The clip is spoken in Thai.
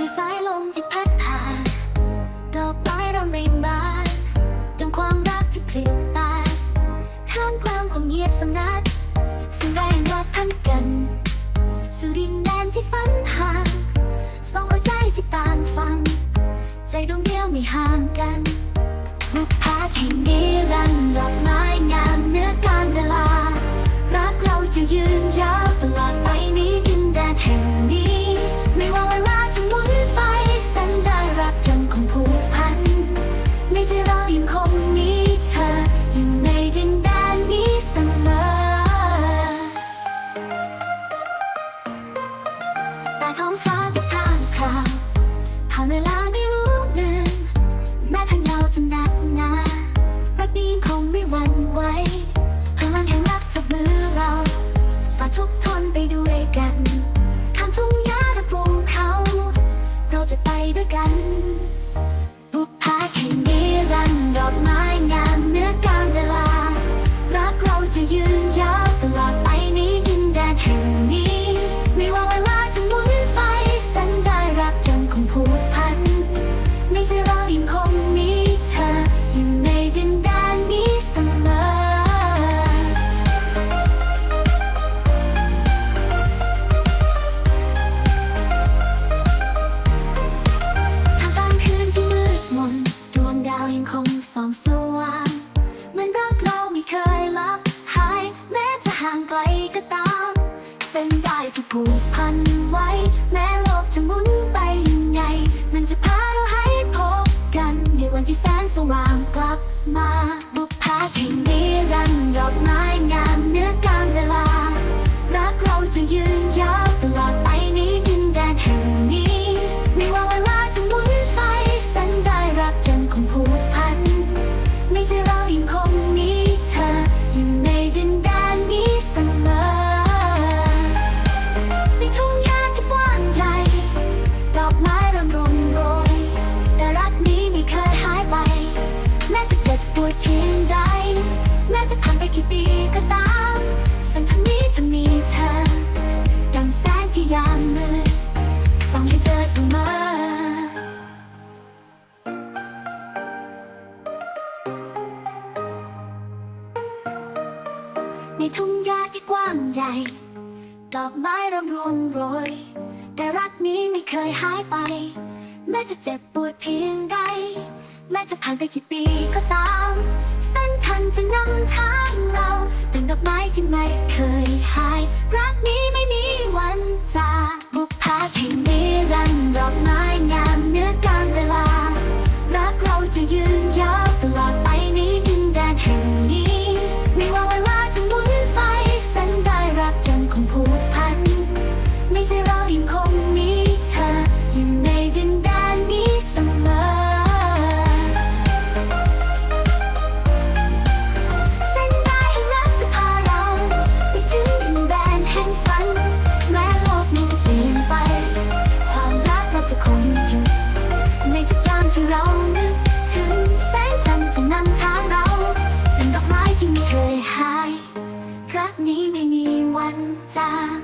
ด้วยสายลมที่พัดผ่าน ดอกไม้เราไม่บานดังความรักที่พลิกตาท่ามกลางความเงียบสงัดสิ่งแรงรอดพันกันสู่ดินแดนที่ฝันห่างสองหัวใจที่ต่างฟัง ใจดวงเดียวไม่ห่างกันบุพาแห่งนี้ แต่ท้ คงส่องสว่างเหมือนรักเราไม่เคยลับหายแม้จะห่างไกลก็ตาม เส้นได้ที่ผูกพันไว้ แม้โลกจะหมุนไปยังไง มันจะพาเราให้พบกัน ในวันที่แสงสว่างกลับมาบุพภาแห่งนี้รันดอกไม้งามเนื้อกลารเวลา รักเราจะยืน ในทุ่งหญ้าที่กว้างใหญ่ ดอกไม้เริ่มรวงโรย แต่รักนี้ไม่เคยหายไป แม้จะเจ็บปวดเพียงใด แม้จะผ่านไปกี่ปีก็ตาม เส้นทางจะนำทางเรา เป็นดอกไม้ที่ไม่เคยหาย รักนี้ไม่มีวันจากบุพภาแห่งนี้รันดร์ดอกไม้ นี้ไม่มีวันจาก